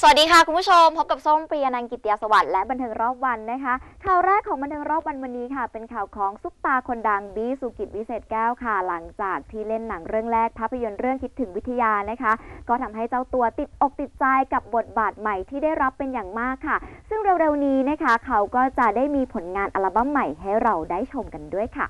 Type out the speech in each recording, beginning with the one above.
สวัสดีค่ะ คุณผู้ชม พบกับส้มปรียนันกิติยาสวัสดิ์และบันเทิงรอบวันนะคะ ข่าวแรกของบันเทิงรอบวันวันนี้ค่ะ เป็นข่าวของซุปตาคนดังบีสุกิจวิเศษแก้วค่ะ หลังจากที่เล่นหนังเรื่องแรกภาพยนตร์เรื่องคิดถึงวิทยานะคะ ก็ทำให้เจ้าตัวติดอกติดใจกับบทบาทใหม่ที่ได้รับเป็นอย่างมากค่ะ ซึ่งเร็วๆนี้นะคะ เขาก็จะได้มีผลงานอัลบั้มใหม่ให้เราได้ชมกันด้วยค่ะ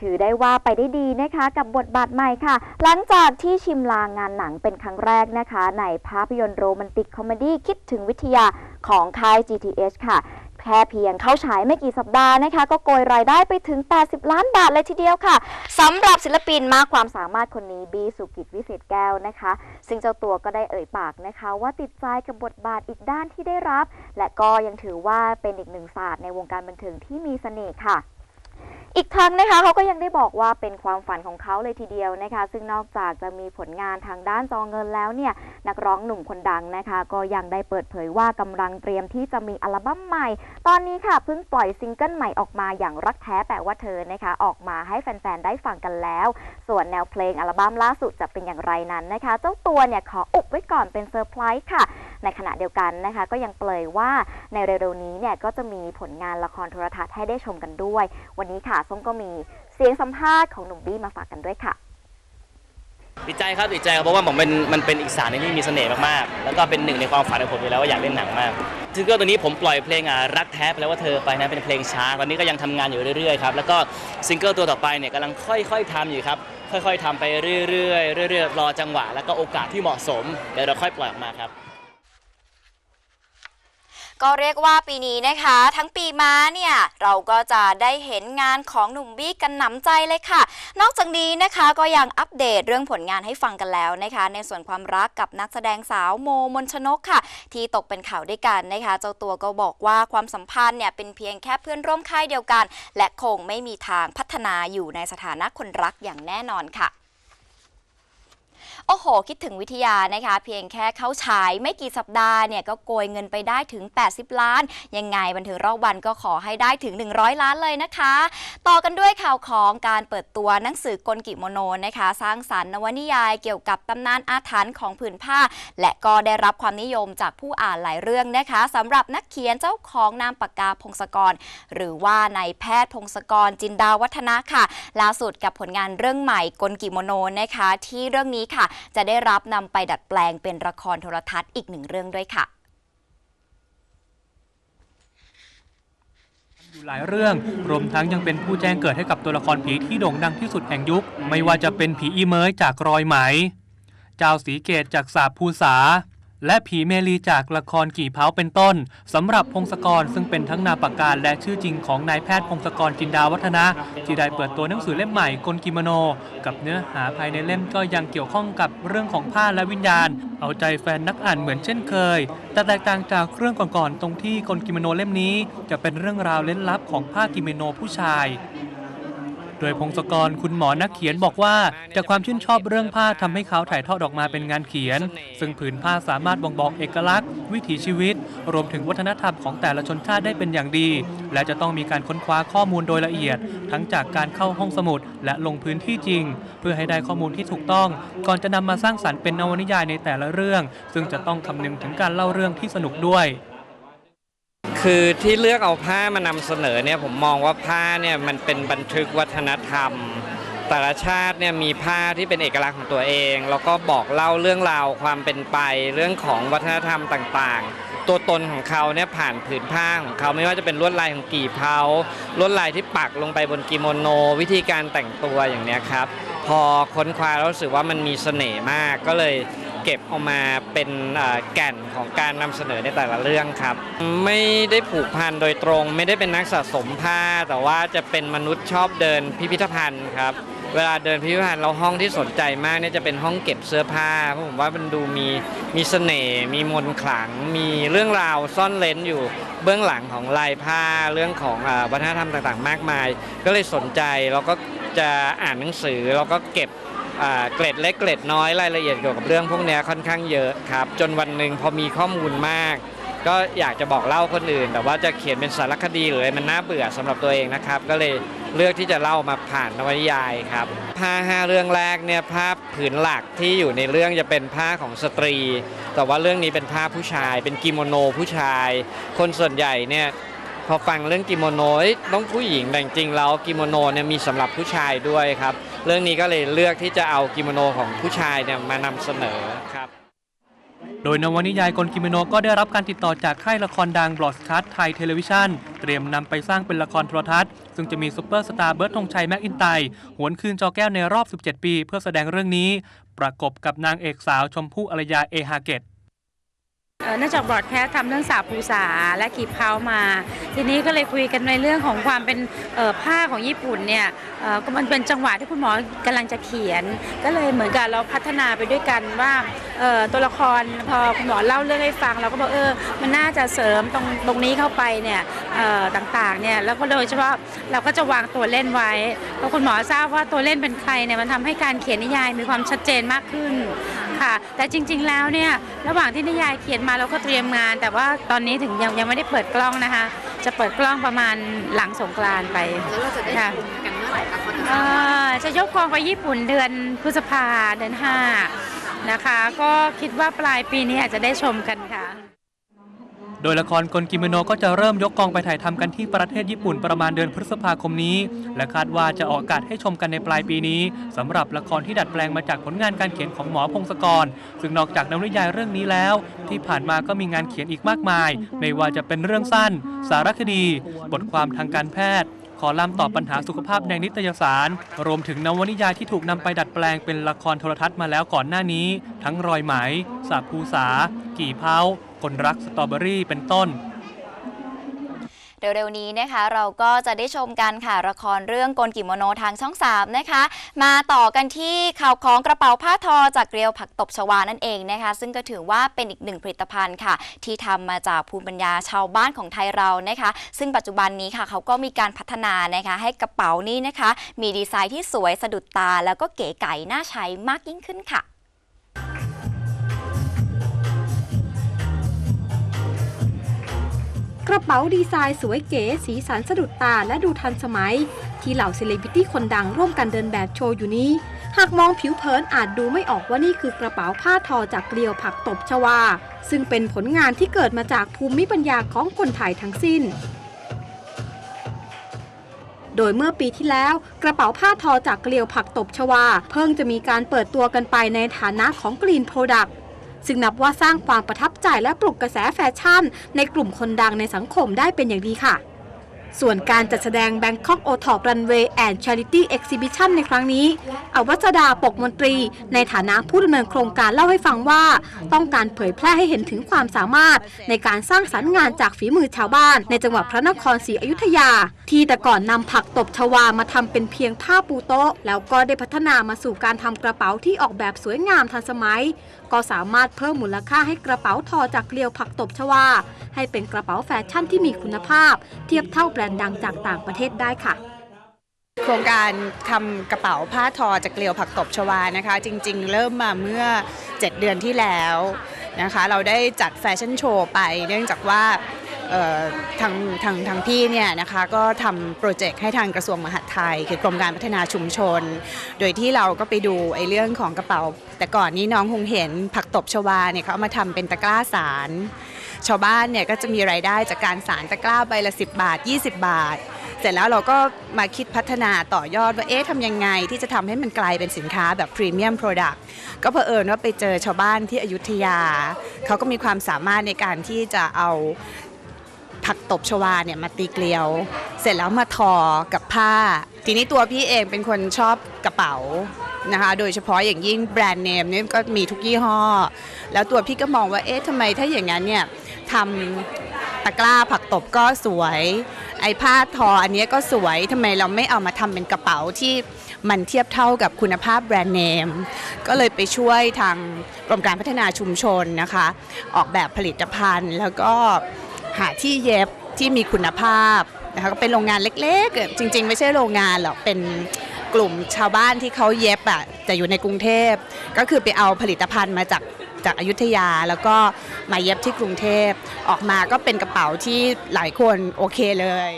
ถือได้ว่าไปได้ดีนะคะกับบทบาทใหม่ค่ะ หลังจากที่ชิมลางงานหนังเป็นครั้งแรกนะคะ ในภาพยนตร์โรแมนติกคอมเมดี้คิดถึงวิทยาของค่าย GTH ค่ะ แค่เพียงเข้าฉายไม่กี่สัปดาห์นะคะ ก็โกยรายได้ไปถึง 80 ล้านบาทเลยทีเดียวค่ะสำหรับศิลปินมากความสามารถคนนี้บีสุกิจวิเศษแก้วนะคะ ซึ่งเจ้าตัวก็ได้เอ่ยปากนะคะ ว่าติดใจกับบทบาทอีกด้านที่ได้รับ และก็ยังถือว่าเป็นอีกหนึ่งศาสตร์ในวงการบันเทิงที่มีเสน่ห์ค่ะ อีกทั้งนะคะเขาก็ยังได้บอกว่าเป็นความฝันของเขาเลยทีเดียวนะคะ ซึ่งนอกจากจะมีผลงานทางด้านจอเงินแล้วเนี่ยนักร้องหนุ่มคนดังนะคะ ก็ยังได้เปิดเผยว่ากำลังเตรียมที่จะมีอัลบั้มใหม่ ตอนนี้ค่ะเพิ่งปล่อยซิงเกิลใหม่ออกมาอย่างรักแท้แปลว่าเธอนะคะ ออกมาให้แฟนๆได้ฟังกันแล้ว ส่วนแนวเพลงอัลบั้มล่าสุดจะเป็นอย่างไรนั้นนะคะ เจ้าตัวเนี่ยขออุบไว้ก่อนเป็นเซอร์ไพรส์ค่ะในขณะเดียวกันนะคะ ก็ยังเปลยว่าในเร็วๆนี้เนี่ยก็จะมีผลงานละครโทรทัศน์ให้ได้ชมกันด้วย วันนี้ค่ะส้มก็มีเสียงสัมภาษณ์ของหนุ่มบี้มาฝากกันด้วยค่ะดีใจครับดีใจครับเพราะว่าผมเป็นมันเป็นอีกสารหนึงที่มีเสน่ห์มากๆ แล้วก็เป็นหนึ่งในความฝันของผมอยู่แล้วว่าอยากเล่นหนังมากซึ่งก็ตัวนี้ผมปล่อยเพลงรักแท้ไปแล้วว่าเธอไปนะเป็นเพลงช้าตอนนี้ก็ยังทำงานอยู่เรื่อยๆครับแล้วก็ซิงเกิลตัวต่อไปเนี่ยกำลังค่อยๆทำอยู่ครับค่อยๆทำไปเรื่อยๆเรื่อยๆรอจังหวะ แล้วก็โอกาสที่เหมาะสมเดี๋ยวเราค่อยปล่อยออกมาครับ ก็เรียกว่าปีนี้นะคะ ทั้งปีม้าเนี่ยเราก็จะได้เห็นงานของหนุ่มบี้กันหนำใจเลยค่ะ นอกจากนี้นะคะก็ยังอัปเดตเรื่องผลงานให้ฟังกันแล้วนะคะ ในส่วนความรักกับนักแสดงสาวโมมนชนกค่ะ ที่ตกเป็นข่าวด้วยกันนะคะ เจ้าตัวก็บอกว่าความสัมพันธ์เนี่ยเป็นเพียงแค่เพื่อนร่วมค่ายเดียวกัน และคงไม่มีทางพัฒนาอยู่ในสถานะคนรักอย่างแน่นอนค่ะ โอ้โห คิดถึงวิทยานะคะ เพียงแค่เข้าฉายไม่กี่สัปดาห์เนี่ยก็โกยเงินไปได้ถึง 80 ล้าน ยังไงบันเทิงรอบวันก็ขอให้ได้ถึง 100 ล้านเลยนะคะ ต่อกันด้วยข่าวของการเปิดตัวหนังสือกลกิโมโนนะคะ สร้างสรรค์นวนิยายเกี่ยวกับตำนานอาถรรพ์ของผืนผ้า และก็ได้รับความนิยมจากผู้อ่านหลายเรื่องนะคะสำหรับนักเขียนเจ้าของนามปากกาพงศกร หรือว่านายแพทย์พงศกรจินดาวัฒนะค่ะล่าสุดกับผลงานเรื่องใหม่กลกิโมโนนะคะ ที่เรื่องนี้ค่ะจะได้รับนำไปดัดแปลงเป็นละครโทรทัศน์อีกหนึ่งเรื่องด้วยค่ะอยู่หลายเรื่อง รวมทั้งยังเป็นผู้แจ้งเกิดให้กับตัวละครผีที่โด่งดังที่สุดแห่งยุค ไม่ว่าจะเป็นผีอีเมยจากรอยไหม เจ้าสีเกตจากสาบภูษา และผีเมลีจากละครกี่เผาเป็นต้นสำหรับพงศกรซึ่งเป็นทั้งนามปากกาและชื่อจริงของนายแพทย์พงศกรจินดาวัฒนะที่ได้เปิดตัวหนังสือเล่มใหม่กลกิโมโน กับเนื้อหาภายในเล่มก็ยังเกี่ยวข้องกับเรื่องของผ้าและวิญญาณ เอาใจแฟนนักอ่านเหมือนเช่นเคย แต่แตกต่างจากเรื่องก่อนๆตรงที่กลกิโมโนเล่มนี้ จะเป็นเรื่องราวเล้นลับของผ้ากิโมโนผู้ชาย โดยพงศกรคุณหมอนักเขียนบอกว่า จากความชื่นชอบเรื่องผ้าทำให้เขาถ่ายทอดออกมาเป็นงานเขียน ซึ่งผืนผ้าสามารถบ่งบอกเอกลักษณ์ วิถีชีวิต รวมถึงวัฒนธรรมของแต่ละชนชาติได้เป็นอย่างดี และจะต้องมีการค้นคว้าข้อมูลโดยละเอียด ทั้งจากการเข้าห้องสมุด และลงพื้นที่จริง เพื่อให้ได้ข้อมูลที่ถูกต้อง ก่อนจะนำมาสร้างสรรค์เป็นนวนิยายในแต่ละเรื่อง ซึ่งจะต้องคำนึงถึงการเล่าเรื่องที่สนุกด้วย คือที่เลือกเอาผ้ามานำเสนอเนี่ยผมมองว่าผ้าเนี่ยมันเป็นบันทึกวัฒนธรรม แต่ละชาติเนี่ยมีผ้าที่เป็นเอกลักษณ์ของตัวเอง แล้วก็บอกเล่าเรื่องราวความเป็นไป เรื่องของวัฒนธรรมต่างๆ ตัวตนของเขาเนี่ยผ่านผืนผ้าของเขาไม่ว่าจะเป็นลวดลายของกี่เพาลวดลายที่ปักลงไปบนกิโมโน วิธีการแต่งตัวอย่างเนี้ยครับ พอค้นคว้าแล้วรู้สึกว่ามันมีเสน่ห์มากก็เลย เก็บเออกมาเป็นแก่นของการนำเสนอในแต่ละเรื่องครับ ไม่ได้ผูกพันโดยตรง ไม่ได้เป็นนักสะสมผ้า แต่ว่าจะเป็นมนุษย์ชอบเดินพิพิธภัณฑ์ครับเวลาเดินพิพิธภัณฑ์เราห้องที่สนใจมากเนี่ยจะเป็นห้องเก็บเสื้อผ้าเพราะผมว่ามันดูมีมีเสน่ห์มีมนขลัง มีเรื่องราวซ่อนเลนอยู่เบื้องหลังของลายผ้าเรื่องของวัฒนธรรมต่างๆ มากมาย ก็เลยสนใจแล้วก็จะอ่านหนังสือแล้วก็เก็บ เกร็ดเล็กเกร็ดน้อยรายละเอียดเกี่ยวกับเรื่องพวกนี้ค่อนข้างเยอะครับ จนวันหนึ่งพอมีข้อมูลมาก ก็อยากจะบอกเล่าคนอื่น แต่ว่าจะเขียนเป็นสารคดีหรืออะไรมันน่าเบื่อสำหรับตัวเองนะครับ ก็เลยเลือกที่จะเล่ามาผ่านนวนิยายครับภาพห้าเรื่องแรกเนี่ยภาพผืนหลักที่อยู่ในเรื่องจะเป็นผ้าของสตรี แต่ว่าเรื่องนี้เป็นผ้าผู้ชาย เป็นกิโมโนผู้ชาย คนส่วนใหญ่เนี่ยพอฟังเรื่องกิโมโนต้องผู้หญิงแต่จริงๆแล้วกิโมโนเนี่ยมีสำหรับผู้ชายด้วยครับ เรื่องนี้ก็เลยเลือกที่จะเอากิโมโนของผู้ชายเนี่ยมานำเสนอครับ โดยนวนิยายกลกิโมโนก็ได้รับการติดต่อจากค่ายละครดังบลอสคัทไทยเทเลวิชันเตรียมนำไปสร้างเป็นละครโทรทัศน์ ซึ่งจะมีซุปเปอร์สตาร์เบิร์ตธงชัยแม็กอินไตหวนคืนจอแก้วในรอบ 17 ปี เพื่อแสดงเรื่องนี้ ประกบกับนางเอกสาวชมพู่อารยาเอฮาเกต เนื่องจากบรอดแคสทำเรื่องสาภูษาและกีบเท้ามา ทีนี้ก็เลยคุยกันในเรื่องของความเป็นผ้าของญี่ปุ่นเนี่ยก็มันเป็นจังหวะที่คุณหมอกำลังจะเขียน ก็เลยเหมือนกับเราพัฒนาไปด้วยกันว่าตัวละครพอคุณหมอเล่าเรื่องให้ฟังเราก็บอกเออมันน่าจะเสริมตรงตรงนี้เข้าไปเนี่ยต่างๆเนี่ยแล้วก็โดยเฉพาะเราก็จะวางตัวเล่นไว้พราะคุณหมอทราบว่าตัวเล่นเป็นใครเนี่ยมันทำให้การเขียนนิยายมีความชัดเจนมากขึ้นค่ะ แต่จริง ๆแล้วเนี่ยระหว่างที่นิยายเขียนมาเราก็เตรียมงาน แต่ว่าตอนนี้ถึงยังยังไม่ได้เปิดกล้องนะคะ จะเปิดกล้องประมาณหลังสงกรานต์ไปแล้วเราจะได้ค่ะชมกันเมื่อไหร่คะคอนเสิร์ตเอ่อจะยกกองไปญี่ปุ่นเดือนพฤษภาเดือน5นะคะ ก็คิดว่าปลายปีนี้อาจจะได้ชมกันค่ะ โดยละครกลกิโมโนก็จะเริ่มยกกองไปถ่ายทำกันที่ประเทศญี่ปุ่นประมาณเดือนพฤษภาคมนี้ และคาดว่าจะออกอากาศให้ชมกันในปลายปีนี้สำหรับละครที่ดัดแปลงมาจากผลงานการเขียนของหมอพงศกร ซึ่งนอกจากนวนิยายเรื่องนี้แล้ว ที่ผ่านมาก็มีงานเขียนอีกมากมาย ไม่ว่าจะเป็นเรื่องสั้น สารคดี บทความทางการแพทย์ขอลัมตอบปัญหาสุขภาพในนิตยสาร รวมถึงนวนิยายที่ถูกนำไปดัดแปลงเป็นละครโทรทัศน์มาแล้วก่อนหน้านี้ ทั้งรอยไหม สาภูสากี่เผา คนรักสตรอเบอรี่เป็นต้นเร็วๆนี้นะคะเราก็จะได้ชมกันค่ะละครเรื่องกลกิโมโนทางช่อง 3 นะคะ มาต่อกันที่ข่าวของกระเป๋าผ้าทอจากเกลียวผักตบชวานั่นเองนะคะ ซึ่งก็ถือว่าเป็นอีกหนึ่งผลิตภัณฑ์ค่ะ ที่ทำมาจากภูมิปัญญาชาวบ้านของไทยเรานะคะ ซึ่งปัจจุบันนี้ค่ะเขาก็มีการพัฒนานะคะให้กระเป๋านี้นะคะ มีดีไซน์ที่สวยสะดุดตา แล้วก็เก๋ไก๋น่าใช้มากยิ่งขึ้นค่ะ กระเป๋าดีไซน์สวยเก๋สีสันสะดุดตาและดูทันสมัย ที่เหล่าเซเลบริตี้คนดังร่วมกันเดินแบบโชว์อยู่นี้ หากมองผิวเผินอาจดูไม่ออกว่านี่คือกระเป๋าผ้าทอจากเกลียวผักตบชวา ซึ่งเป็นผลงานที่เกิดมาจากภูมิปัญญาของคนไทยทั้งสิ้นโดยเมื่อปีที่แล้วกระเป๋าผ้าทอจากเกลียวผักตบชวา เพิ่งจะมีการเปิดตัวกันไปในฐานะของกรีนโปรดักต์ ซึ่งนับว่าสร้างความประทับใจและปลุกกระแสแฟชั่น ในกลุ่มคนดังในสังคมได้เป็นอย่างดีค่ะ ส่วนการจัดแสดง Bangkok o t o p Runway and Charity Exhibition ในครั้งนี้ อวัชดาปกมนตรี ในฐานะผู้ดำเนินโครงการเล่าให้ฟังว่า ต้องการเผยแพร่ให้เห็นถึงความสามารถ ในการสร้างสรรค์งานจากฝีมือชาวบ้าน ในจังหวัดพระนครศรีอยุธยา ที่แต่ก่อนนำผักตบชวามาทำเป็นเพียงผ้าปูโต๊ะ แล้วก็ได้พัฒนามาสู่การทำกระเป๋าที่ออกแบบสวยงามทันสมัย ก็สามารถเพิ่มมูลค่าให้กระเป๋าทอจากเกลียวผักตบชวาให้เป็นกระเป๋าแฟชั่นที่มีคุณภาพ เทียบเท่ารนด์ดังจากต่างประเทศได้ค่ะโครงการทำกระเป๋าผ้าทอจากเกลียวผักตบชวานะคะ จริงๆ เริ่มมาเมื่อ 7 เดือนที่แล้วนะคะ เราได้จัดแฟชั่นโชว์ไป เนื่องจากว่าทางทางทางพี่เนี่ยนะคะก็ทำโปรเจกต์ให้ทางกระทรวงมหาดไทย คือกรมการพัฒนาชุมชน โดยที่เราก็ไปดูไอ้เรื่องของกระเป๋า แต่ก่อนนี้น้องคงเห็นผักตบชวาเนี่ยเขาเอามาทำเป็นตะกร้าสาร ชาวบ้านเนี่ยก็จะมีรายได้จากการสารตะกร้าใบละ 10 บาท 20 บาท เสร็จแล้วเราก็มาคิดพัฒนาต่อยอดว่าเอ๊ะทำยังไงที่จะทำให้มันกลายเป็นสินค้าแบบพรีเมียมโปรดักต์ก็เผอิญว่าไปเจอชาวบ้านที่อยุธยา เขาก็มีความสามารถในการที่จะเอาผักตบชวาเนี่ยมาตีเกลียว เสร็จแล้วมาทอกับผ้า ทีนี้ตัวพี่เองเป็นคนชอบกระเป๋า นะคะ โดยเฉพาะอย่างยิ่งแบรนด์เนมเนี่ยก็มีทุกยี่ห้อ แล้วตัวพี่ก็มองว่า เอ๊ะทำไมถ้าอย่างนั้นเนี่ยทำตะกร้าผักตบก็สวย ไอ้ผ้าทออันนี้ก็สวยทำไมเราไม่เอามาทำเป็นกระเป๋าที่มันเทียบเท่ากับคุณภาพแบรนด์เนม ก็เลยไปช่วยทางกรมการพัฒนาชุมชนนะคะ ออกแบบผลิตภัณฑ์ แล้วก็หาที่เย็บที่มีคุณภาพนะคะก็เป็นโรงงานเล็กๆ จริง ๆ ไม่ใช่โรงงานหรอกเป็น กลุ่มชาวบ้านที่เขาเย็บอะจะอยู่ในกรุงเทพ ก็คือไปเอาผลิตภัณฑ์มาจากจากอยุธยาแล้วก็มาเย็บที่กรุงเทพ ออกมาก็เป็นกระเป๋าที่หลายคนโอเคเลย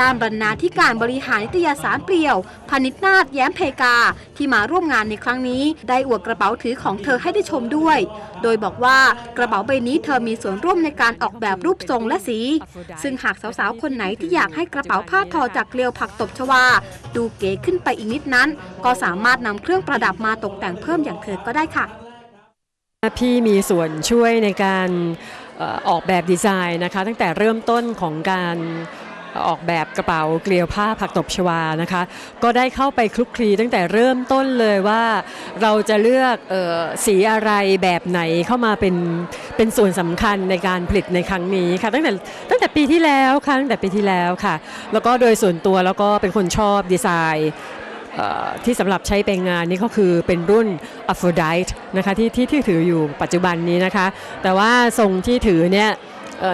ด้านบรรณาธิการบริหารนิตยสารเปลี่ยวพนิชนาถแย้มเพกาที่มาร่วมงานในครั้งนี้ ได้อวดกระเป๋าถือของเธอให้ได้ชมด้วย โดยบอกว่ากระเป๋าใบนี้เธอมีส่วนร่วมในการออกแบบรูปทรงและสี ซึ่งหากสาวๆ คนไหนที่อยากให้กระเป๋าผ้าทอจากเกลียวผักตบชวา ดูเก๋ขึ้นไปอีกนิดนั้น ก็สามารถนำเครื่องประดับมาตกแต่งเพิ่มอย่างเธอก็ได้ค่ะ พี่มีส่วนช่วยในการออกแบบดีไซน์นะคะ ตั้งแต่เริ่มต้นของการ ออกแบบกระเป๋าเกลียวผ้าผักตบชวานะคะ ก็ได้เข้าไปคลุกคลีตั้งแต่เริ่มต้นเลยว่า เราจะเลือกออสีอะไรแบบไหนเข้ามาเป็นเป็นส่วนสำคัญในการผลิตในครั้งนี้ค่ะตั้งแต่ตั้งแต่ปีที่แล้วค่ะตั้งแต่ปีที่แล้วค่ะ แล้วก็โดยส่วนตัวแล้วก็เป็นคนชอบดีไซน์ที่สำหรับใช้ไปงานนี้ก็คือเป็นรุ่น Aphrodite นะคะที่ที่ที่ถืออยู่ปัจจุบันนี้นะคะ แต่ว่าทรงที่ถือเนี่ย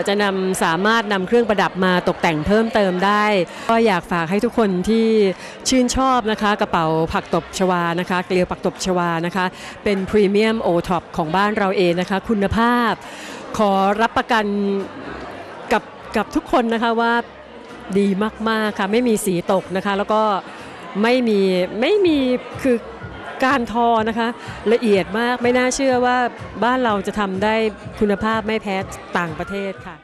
จะนำสามารถนำเครื่องประดับมาตกแต่งเพิ่มเติมได้ ก็อยากฝากให้ทุกคนที่ชื่นชอบนะคะ กระเป๋าผักตบชวานะคะเกลียวผักตบชวานะคะ เป็นพรีเมียมโอท็อปของบ้านเราเองนะคะ คุณภาพ ขอรับประกันกับกับทุกคนนะคะว่าดีมาก ๆ ค่ะ ไม่มีสีตกนะคะ แล้วก็ไม่มีไม่มีคือ การทอนะคะ ละเอียดมากไม่น่าเชื่อว่าบ้านเราจะทำได้คุณภาพไม่แพ้ต่างประเทศค่ะ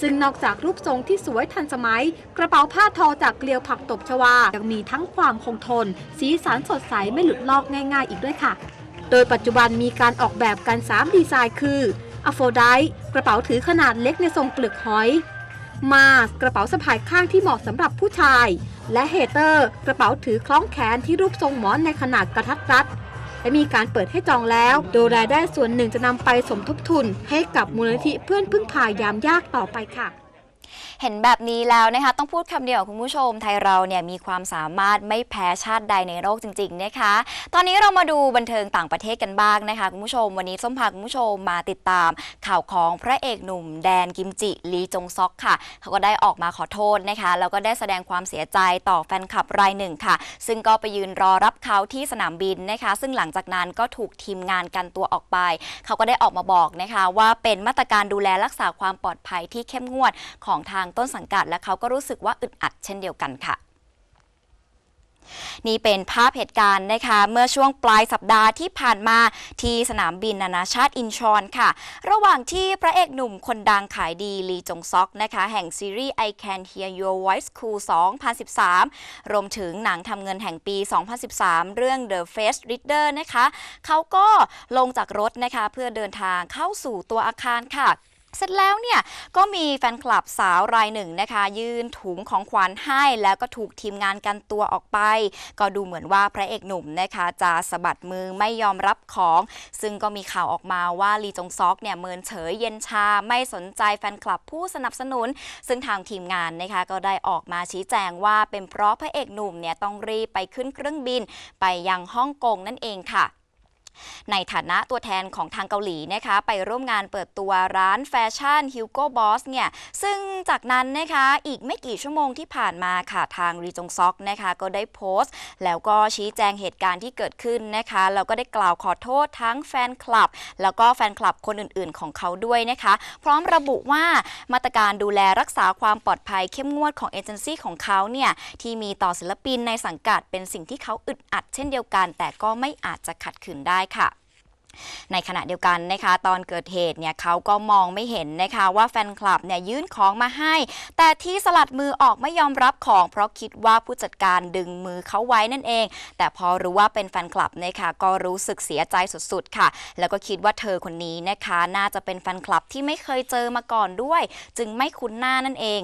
ซึ่งนอกจากรูปทรงที่สวยทันสมัย กระเป๋าผ้าทอจากเกลียวผักตบชวา ยังมีทั้งความคงทน สีสันสดใสไม่หลุดลอกง่าย ๆ อีกด้วยค่ะ โดยปัจจุบันมีการออกแบบกัน 3 ดีไซน์คืออโฟไดกระเป๋าถือขนาดเล็กในทรงเปลือกหอย มาสกระเป๋าสะพายข้างที่เหมาะสำหรับผู้ชาย และเฮเตอร์ กระเป๋าถือคล้องแขนที่รูปทรงหมอนในขนาดกระทัดรัดและมีการเปิดให้จองแล้ว โดยรายได้ส่วนหนึ่งจะนำไปสมทบทุน ให้กับมูลนิธิเพื่อนพึ่งพายามยากต่อไปค่ะ เห็นแบบนี้แล้วนะคะต้องพูดคำเดียวคุณผู้ชมไทยเราเนี่ยมีความสามารถไม่แพ้ชาติใดในโลกจริง ๆ นะคะ ตอนนี้เรามาดูบันเทิงต่างประเทศกันบ้างนะคะคุณผู้ชม วันนี้ส้มพาคุณผู้ชมมาติดตามข่าวของพระเอกหนุ่ม แดนกิมจิลีจงซอกค่ะ เขาก็ได้ออกมาขอโทษนะคะแล้วก็ได้แสดงความเสียใจต่อแฟนคลับรายหนึ่งค่ะ ซึ่งก็ไปยืนรอรับเขาที่สนามบินนะคะ ซึ่งหลังจากนั้นก็ถูกทีมงานกันตัวออกไป เขาก็ได้ออกมาบอกนะคะ ว่าเป็นมาตรการดูแลรักษาความปลอดภัยที่เข้มงวดของทางต้นสังกัด และเขาก็รู้สึกว่าอึดอัดเช่นเดียวกันค่ะนี่เป็นภาพเหตุการณ์นะคะเมื่อช่วงปลายสัปดาห์ที่ผ่านมาที่สนามบินนานาชาติอินชอนค่ะ ระหว่างที่พระเอกหนุ่มคนดังขายดีลีจงซอกนะคะแห่งซีรีส์ I Can Hear Your Voice Cool 2013 รวมถึงหนังทำเงินแห่งปี 2013 เรื่อง The Face Reader นะคะ เขาก็ลงจากรถนะคะเพื่อเดินทางเข้าสู่ตัวอาคารค่ะ เสร็จแล้วเนี่ยก็มีแฟนคลับสาวรายหนึ่งนะคะ ยื่นถุงของขวัญให้แล้วก็ถูกทีมงานกันตัวออกไป ก็ดูเหมือนว่าพระเอกหนุ่มนะคะจะสะบัดมือไม่ยอมรับของ ซึ่งก็มีข่าวออกมาว่าลีจงซอกเนี่ยเมินเฉยเย็นชาไม่สนใจแฟนคลับผู้สนับสนุน ซึ่งทางทีมงานนะคะก็ได้ออกมาชี้แจงว่าเป็นเพราะพระเอกหนุ่มเนี่ยต้องรีบไปขึ้นเครื่องบิน ไปยังฮ่องกงนั่นเองค่ะ ในฐานะตัวแทนของทางเกาหลีนะคะไปร่วมงานเปิดตัวร้านแฟชั่น Hugo Boss เนี่ยซึ่งจากนั้นนะคะอีกไม่กี่ชั่วโมงที่ผ่านมาค่ะทางรีจงซอกนะคะก็ได้โพสต์ แล้วก็ชี้แจงเหตุการณ์ที่เกิดขึ้นนะคะแล้วก็ได้กล่าวขอโทษทั้งแฟนคลับ แล้วก็แฟนคลับคนอื่นๆ ของเขาด้วยนะคะ พร้อมระบุว่ามาตรการดูแลรักษาความปลอดภัยเข้มงวดของเอเจนซี่ของเขาเนี่ยที่มีต่อศิลปินในสังกัดเป็นสิ่งที่เขาอึดอัดเช่นเดียวกัน แต่ก็ไม่อาจจะขัดขืนได้ค่ะในขณะเดียวกันนะคะตอนเกิดเหตุเนี่ยเขาก็มองไม่เห็นนะคะว่าแฟนคลับเนี่ยยื่นของมาให้ แต่ที่สลัดมือออกไม่ยอมรับของ เพราะคิดว่าผู้จัดการดึงมือเขาไว้นั่นเอง แต่พอรู้ว่าเป็นแฟนคลับนะคะก็รู้สึกเสียใจสุดๆค่ะ แล้วก็คิดว่าเธอคนนี้นะคะ น่าจะเป็นแฟนคลับที่ไม่เคยเจอมาก่อนด้วย จึงไม่คุ้นหน้านั่นเอง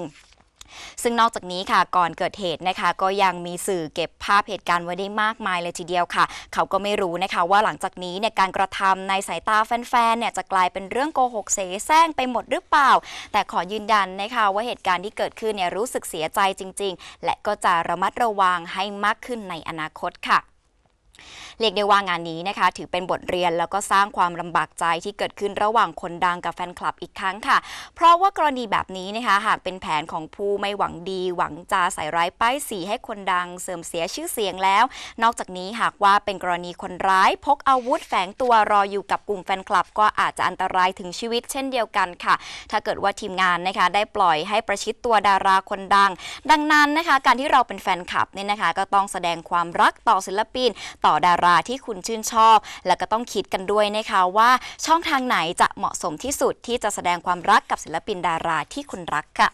ซึ่งนอกจากนี้ค่ะก่อนเกิดเหตุนะคะ ก็ยังมีสื่อเก็บภาพเหตุการณ์ไว้ได้มากมายเลยทีเดียวค่ะ เขาก็ไม่รู้นะคะ ว่าหลังจากนี้เนี่ยการกระทำในสายตาแฟนๆเนี่ยจะกลายเป็นเรื่องโกหกเสแสร้งไปหมดหรือเปล่า แต่ขอยืนยันนะคะ ว่าเหตุการณ์ที่เกิดขึ้นเนี่ยรู้สึกเสียใจจริง ๆ และก็จะระมัดระวังให้มากขึ้นในอนาคตค่ะ เรียกได้ว่างานนี้นะคะ ถือเป็นบทเรียนแล้วก็สร้างความลำบากใจที่เกิดขึ้นระหว่างคนดังกับแฟนคลับอีกครั้งค่ะ เพราะว่ากรณีแบบนี้นะคะ หากเป็นแผนของผู้ไม่หวังดี หวังจะใส่ร้ายป้ายสีให้คนดัง เสื่อมเสียชื่อเสียงแล้ว นอกจากนี้หากว่าเป็นกรณีคนร้าย พกอาวุธแฝงตัวรออยู่กับกลุ่มแฟนคลับ ก็อาจจะอันตรายถึงชีวิตเช่นเดียวกันค่ะ ถ้าเกิดว่าทีมงานนะคะ ได้ปล่อยให้ประชิดตัวดาราคนดัง ดังนั้นนะคะ การที่เราเป็นแฟนคลับเนี่ยนะคะ ก็ต้องแสดงความรักต่อศิลปิน ต่อดาราที่คุณชื่นชอบ แล้วก็ต้องคิดกันด้วยนะคะว่าช่องทางไหนจะเหมาะสมที่สุดที่จะแสดงความรักกับศิลปินดาราที่คุณรักค่ะ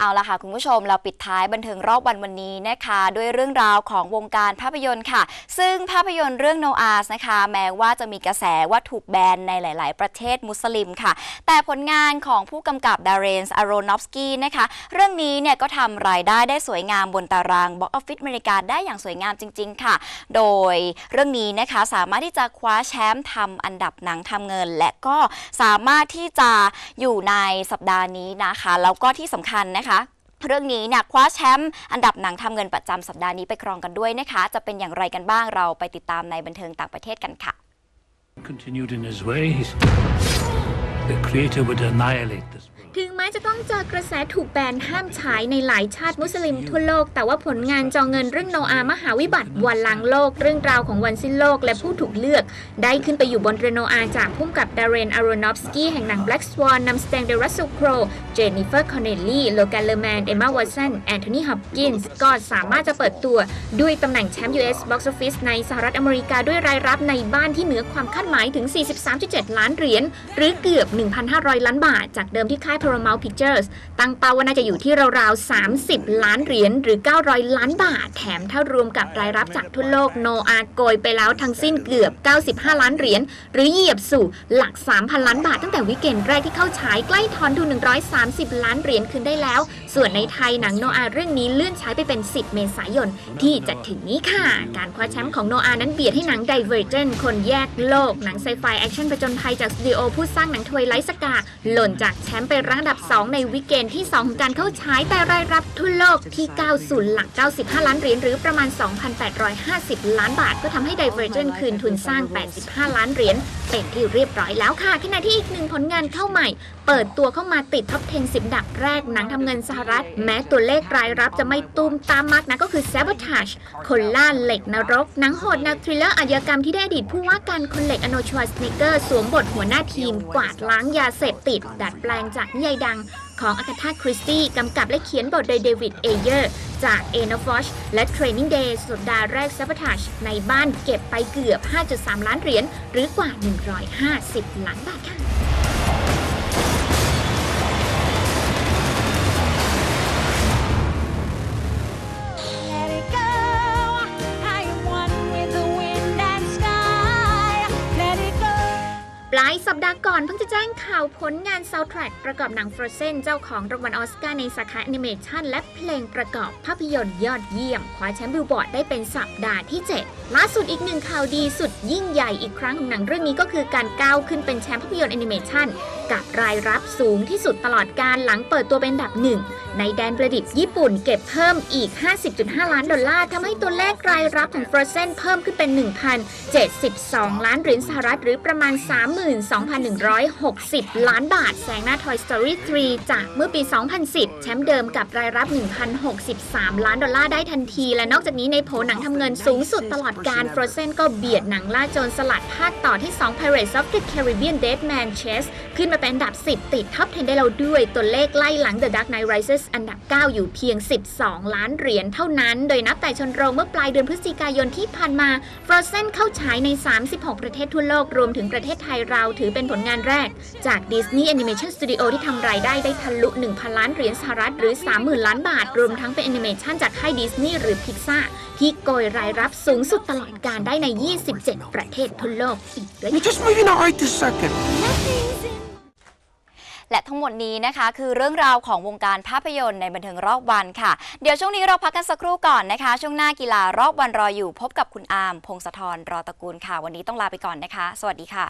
เอาละค่ะคุณผู้ชมเราปิดท้ายบันเทิงรอบวันวันนี้นะคะ ด้วยเรื่องราวของวงการภาพยนตร์ค่ะ ซึ่งภาพยนตร์เรื่อง No Arts นะคะ แม้ว่าจะมีกระแสว่าถูกแบนในหลาย ๆ ประเทศมุสลิมค่ะ แต่ผลงานของผู้กำกับดารเรนส์อารอนอฟสกี้นะคะ เรื่องนี้เนี่ยก็ทำรายได้ได้สวยงามบนตารางบ็อกออฟฟิศอเมริกาได้อย่างสวยงามจริง ๆ ค่ะ โดยเรื่องนี้นะคะสามารถที่จะคว้าแชมป์ทำอันดับหนังทำเงิน และก็สามารถที่จะอยู่ในสัปดาห์นี้นะคะ แล้วก็ที่สำคัญนะคะเรื่องนี้เนี่ยคว้าแชมป์อันดับหนังทำเงินประจำสัปดาห์นี้ไปครองกันด้วยนะคะ จะเป็นอย่างไรกันบ้างเราไปติดตามในบันเทิงต่างประเทศกันค่ะ continued in his ways, the Creator would annihilate this ม้จะต้องเจอกระแสถูกแบนห้ามฉายในหลายชาติมุสลิมทั่วโลก แต่ว่าผลงานจองเงินเรื่องโนอามหาวิบัติวันล้างโลก เรื่องราวของวันสิ้นโลกและผู้ถูกเลือก ได้ขึ้นไปอยู่บนเรโนอาจากพุ่มกับดาร์เรนอารอนอฟสกี้แห่งหนัง Black Swan นำแสดงโดยรัสเซลโครเจนนิเฟอร์คอนเนลลี่โลแกนเลอร์แมนเอมมาวัตสันแอนโทนีฮอปกินส์ก็สามารถจะเปิดตัวด้วยตำแหน่งแชมป์ US Box Office ในสหรัฐอเมริกาด้วยรายรับในบ้านที่เหนือความคาดหมายถึง 43.7 ล้านเหรียญหรือเกือบ 1,500 ล้านบาท จากเดิมที่ค่าย Paramount Pictures ตั้งเป้าว่าน่าจะอยู่ที่ราวๆ 30 ล้านเหรียญหรือ 900 ล้านบาท แถมถ้ารวมกับรายรับจากทั่วโลกโนอาโกยไปแล้วทั้งสิ้นเกือบ 95 ล้านเหรียญหรือเหยียบสู่หลัก 3,000 ล้านบาทตั้งแต่วิกเกนแรกที่เข้าฉายใกล้ทอนทุน 130 ล้านเหรียญคืนได้แล้ว ส่วนในไทยหนังโนอาเรื่องนี้เลื่อนฉายไปเป็น 10 เมษายนที่จะถึงนี้ค่ะ การคว้าแชมป์ของโนอานั้นเบียดให้หนัง Divergent คนแยกโลก หนังไซไฟแอคชั่นประจนภัยจากสตูดิโอผู้สร้างหนังทวายไลท์สกา หล่นจากแชมป์ไปรังอันดับ 2 ในวิกเกนที่ 2 ของการเข้าฉายแต่รายรับทั่วโลกที่ 90 หลัก 95 ล้านเหรียญหรือประมาณ 2,850 ล้านบาท ก็ทำให้ Divergent คืนทุนสร้าง 85 ล้านเหรียญเป็นที่เรียบร้อยแล้วค่ะขณะที่อีกหนึ่งผลงานเข้าใหม่ เปิดตัวเข้ามาติดท็อป 10 10 ดับแรกหนังทำเงินสหรัฐ แม้ตัวเลขรายรับจะไม่ตูมตามมากนะก็คือ Sabotage คนล่าเหล็กนรกหนังโหดแนวทริลเลอร์อาชญากรรมที่ได้อดีตผู้ว่าการคนเหล็กอโนชวาสเนเกอร์สวมบทหัวหน้าทีม กวาดล้างยาเสพติด ดัดแปลงจากนิยายดังของอากาธาคริสตี้กำกับและเขียนบทโดยเดวิดเอเยอร์ จากเอนอฟอชและ Training Day สัปดาแรก Sabotage ในบ้านเก็บไปเกือบ 5.3 ล้านเหรียญหรือกว่า 150 ล้านบาทค่ะ ลายสัปดาห์ก่อนเพิ่งจะแจ้งข่าวผลงานซาวด์แทร็กประกอบหนัง Frozen เจ้าของรางวัลออสการ์ในสาขาแอนิเมชันและเพลงประกอบภาพยนตร์ยอดเยี่ยม คว้าแชมป์บิลบอร์ดได้เป็นสัปดาห์ที่ 7 ล่าสุดอีกหนึ่งข่าวดีสุดยิ่งใหญ่อีกครั้งของหนังเรื่องนี้ก็คือการก้าวขึ้นเป็นแชมป์ภาพยนตร์แอนิเมชัน กับรายรับสูงที่สุดตลอดการหลังเปิดตัวเป็นดับหนึ่ง ในแดนประดิษฐ์ญี่ปุ่นเก็บเพิ่มอีก 50.5 ล้านดอลลาร์ทำให้ตัวเลขรายรับของ Frozen เพิ่มขึ้นเป็น 1,072 ล้านเหรียญสหรัฐหรือประมาณ 32,160 ล้านบาท แซงหน้า Toy Story 3 จากเมื่อปี 2010 แชมป์เดิมกับรายรับ 1,063 ล้านดอลลาร์ได้ทันที และนอกจากนี้ในโผหนังทำเงินสูงสุดตลอดการ Frozen ก็เบียดหนังล่าโจรสลัดภาคต่อที่ 2 Pirates of the Caribbean Dead Man Chase ขึ้นมาเป็นอันดับ 10 ติดท็อป 10 ได้แล้วด้วย ตัวเลขไล่หลัง The Dark Knight Rises อันดับ 9 อยู่เพียง 12 ล้านเหรียญเท่านั้น โดยนับแต่ชนโรงเมื่อปลายเดือนพฤศจิกายนที่ผ่านมา Frozen เข้าฉายใน 36 ประเทศทั่วโลก รวมถึงประเทศไทยเราถือเป็นผลงานแรก จาก Disney Animation Studio ที่ทำรายได้ได้ทะลุ 1,000 ล้านเหรียญสหรัฐหรือ 30,000 ล้านบาท รวมทั้งเป็นแอนิเมชันจากค่ายดิสนีย์หรือ Pixar ที่โกยรายรับสูงสุดตลอดการได้ใน 27 ประเทศทั่วโลกอีกด้วย You're just moving out right this second. Nothing's in และทั้งหมดนี้นะคะ คือเรื่องราวของวงการภาพยนตร์ในบันเทิงรอบวันค่ะ เดี๋ยวช่วงนี้เราพักกันสักครู่ก่อนนะคะ ช่วงหน้ากีฬารอบวันรออยู่ พบกับคุณอาร์มพงศธรรอตระกูลค่ะ วันนี้ต้องลาไปก่อนนะคะ สวัสดีค่ะ